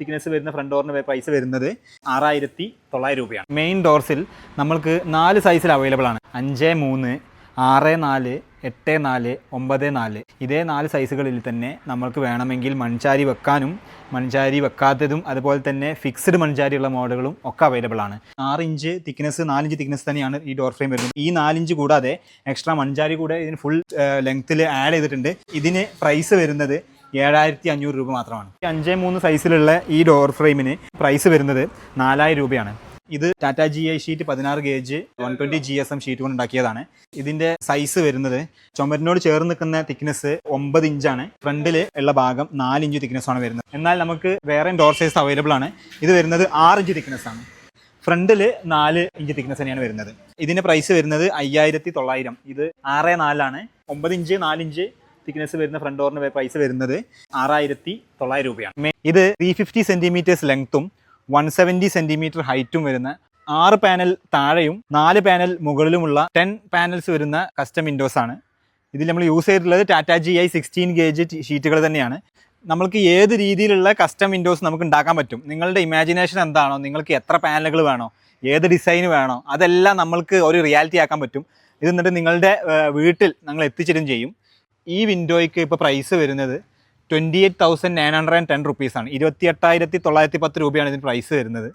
Thickness വരുന്ന front ഡോറിന് price വരുന്നത് ആറായിരത്തി തൊള്ളായിരം രൂപയാണ്. മെയിൻ ഡോർസിൽ നമ്മൾക്ക് നാല് സൈസിൽ അവൈലബിൾ ആണ്. അഞ്ച് മൂന്ന് ആറ് നാല് എട്ട് നാല് ഒമ്പത് നാല്. ഇതേ നാല് സൈസുകളിൽ തന്നെ നമ്മൾക്ക് വേണമെങ്കിൽ മൺചാരി വെക്കാനും മൺചാരി വെക്കാത്തതും അതുപോലെ തന്നെ ഫിക്സ്ഡ് മൺചാരിയുള്ള മോഡലുകളും ഒക്കെ അവൈലബിൾ ആണ്. ആറ് ഇഞ്ച് തിക്നെസ് നാലിഞ്ച് തിക്നെസ് തന്നെയാണ് ഈ ഡോർ ഫ്രെയിം വരുന്നത്. ഈ നാലിഞ്ച് കൂടാതെ എക്സ്ട്രാ മൺചാരി കൂടെ ഇതിന് ഫുൾ ലെങ്ത്തിൽ ആഡ് ചെയ്തിട്ടുണ്ട്. ഇതിന് പ്രൈസ് വരുന്നത് ഏഴായിരത്തി അഞ്ഞൂറ് രൂപ മാത്രമാണ്. അഞ്ച് മൂന്ന് സൈസിലുള്ള ഈ ഡോർ ഫ്രെയിമിന് പ്രൈസ് വരുന്നത് നാലായിരം രൂപയാണ്. ഇത് ടാറ്റ ജി ഐ ഷീറ്റ് പതിനാറ് gauge one twenty G S M sheet കൊണ്ട് ഉണ്ടാക്കിയതാണ്. ഇതിന്റെ സൈസ് വരുന്നത് ചുമരിനോട് ചേർന്ന് നിൽക്കുന്ന തിക്നെസ് ഒമ്പത് ഇഞ്ചാണ് ഫ്രണ്ടിൽ ഉള്ള ഭാഗം നാല് ഇഞ്ച് തിക്നെസ് ആണ് വരുന്നത്. എന്നാൽ നമുക്ക് വേറെ ഡോർ സൈസ് അവൈലബിൾ ആണ്. ഇത് വരുന്നത് ആറ് ഇഞ്ച് തിക്നെസ് ആണ്. ഫ്രണ്ടിൽ നാല് ഇഞ്ച് തിക്നെസ് തന്നെയാണ് വരുന്നത്. ഇതിന്റെ പ്രൈസ് വരുന്നത് അയ്യായിരത്തി തൊള്ളായിരം. ഇത് ആറ് നാലാണ്. ഒമ്പത് ഇഞ്ച് നാലിഞ്ച് തിക്നെസ് വരുന്ന ഫ്രണ്ട് ഡോറിന് പ്രൈസ് വരുന്നത് ആറായിരത്തി തൊള്ളായിരം രൂപയാണ്. ഇത് ത്രീ ഫിഫ്റ്റി സെന്റിമീറ്റേഴ്സ് ലെങ്ത്തും വൺ സെവന്റി സെന്റിമീറ്റർ ഹൈറ്റും വരുന്ന ആറ് പാനൽ താഴെയും നാല് പാനൽ മുകളിലുമുള്ള ടെൻ പാനൽസ് വരുന്ന കസ്റ്റം വിൻഡോസ് ആണ്. ഇതിൽ നമ്മൾ യൂസ് ചെയ്തിട്ടുള്ളത് Tata G I sixteen gauge ഷീറ്റുകൾ തന്നെയാണ്. നമുക്ക് ഏത് രീതിയിലുള്ള കസ്റ്റം വിൻഡോസ് നമുക്ക് ഉണ്ടാക്കാൻ പറ്റും? നിങ്ങളുടെ ഇമാജിനേഷൻ എന്താണോ? നിങ്ങൾക്ക് എത്ര പാനലുകൾ വേണോ? ഏത് ഡിസൈൻ വേണോ? അതെല്ലാം നമ്മൾക്ക് ഒരു റിയാലിറ്റി ആക്കാൻ പറ്റും. ഇത് എന്നിട്ട് നിങ്ങളുടെ വീട്ടിൽ ഞങ്ങൾ എത്തിച്ചിടും ചെയ്യും. ഈ വിൻഡോയ്ക്ക് ഇപ്പോൾ പ്രൈസ് വരുന്നത് twenty eight thousand nine hundred and ten റുപ്പീസാണ് ഇരുപത്തി എട്ടായിരത്തി തൊള്ളായിരത്തി പത്ത് രൂപയാണ് ഇതിന് പ്രൈസ് വരുന്നത്.